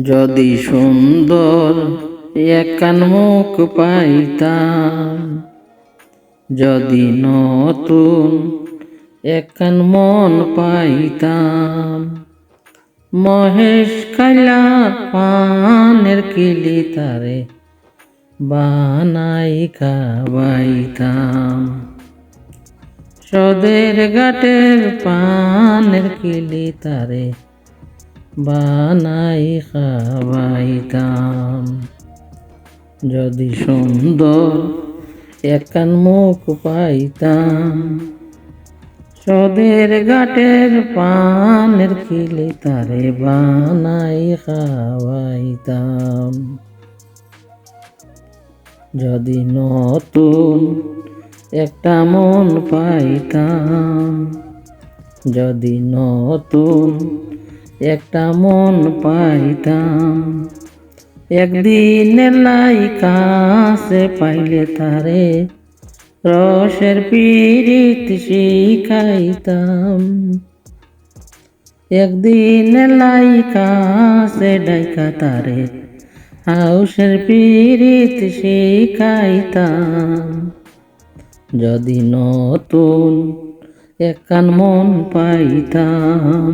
যদি সুন্দর একান মুখ পাইতাম যদি নতুন একান মন পাইতাম মহেশ কালা পানের কিলি তারে বানাই খাবাইতাম সদের ঘাটের পানের কিলি তারে বানাই খাবাইতাম যদি সুন্দর একান মুখ পাইতাম। সদের ঘাটের পানের কিলে তারে বানাই খাওয়াইতাম। যদি নতুন একটা মন পাইতাম। যদি নতুন একটা মন পাইতাম। একদিন লাই কাছে পাইলে তারে রসের পীড়িত শিখাইতাম। একদিন লাই কাছে ডাইকা তারে হাউসের পীড়িত শিখাইতাম। যদি নতুন একান মন পাইতাম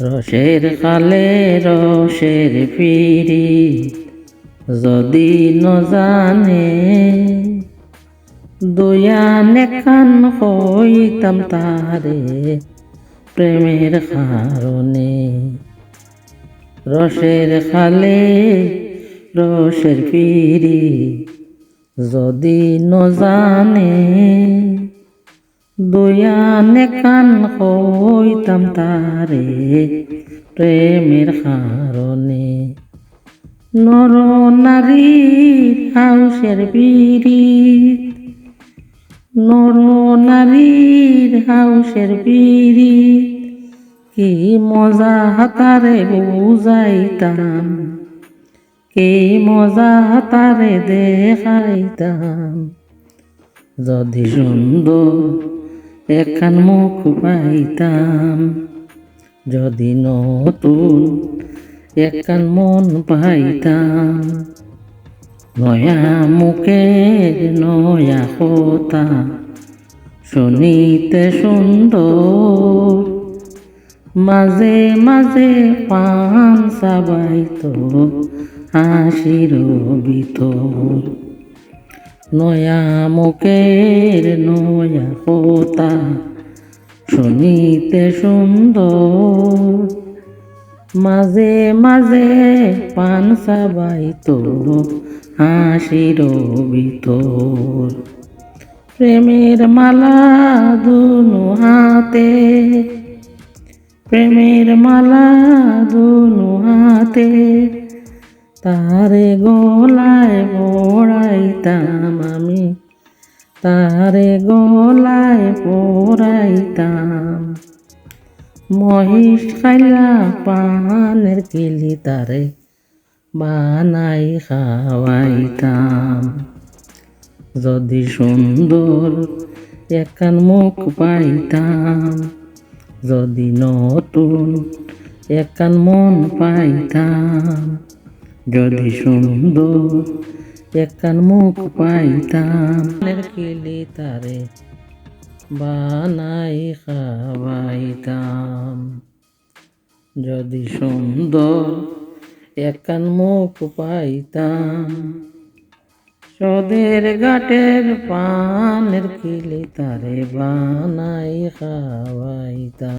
রসের কালে রসের ফিরি যদি ন জানে দয়ানে কান হইতাম তারে প্রেমের কারণে। রসের খালে রসের ফিরি যদি ন জানে দয়ানে কান হইতাম তারে, প্রেমের কারণে। নর নারীর হাউসের বিড়ি নর নারীর হাউসের বিড়ি কি মজা হাতারে বুঝাইতাম, কি মজা হাতারে দেখাইতাম। যদি সুন্দর এখান মুখ পাইতাম। যদি নতুন একান মন পাইতাম। নয়া মুখে নয়া কথা শুনিতে সুন্দর। মাঝে মাঝে পান সাবাইতো হাসির ভিতর। নয়া মুখের নয়া কথা শুনিতে সুন্দর। মাঝে মাঝে পান সাবাইতো হাসির ভিতর। প্রেমের মালা দুনু হাতে, প্রেমের মালা দুনু হাতে। তারে গলায় পড়াইতাম আমি। তারে গলায় পড়াইতাম মহিষ খাইলা পানের কিলি তারে বানাই খাওয়াইতাম। যদি সুন্দর একান মুখ পাইতাম, যদি নতুন একান মন পাইতাম যদি সুন্দর একান মুখ পাইতাম। কিলি তারে বানাই খাওয়াইতাম। যদি সুন্দর একান মুখ পাইতাম। সদের ঘাটের পানের কিলি তারে বানাই খাওয়াইতাম।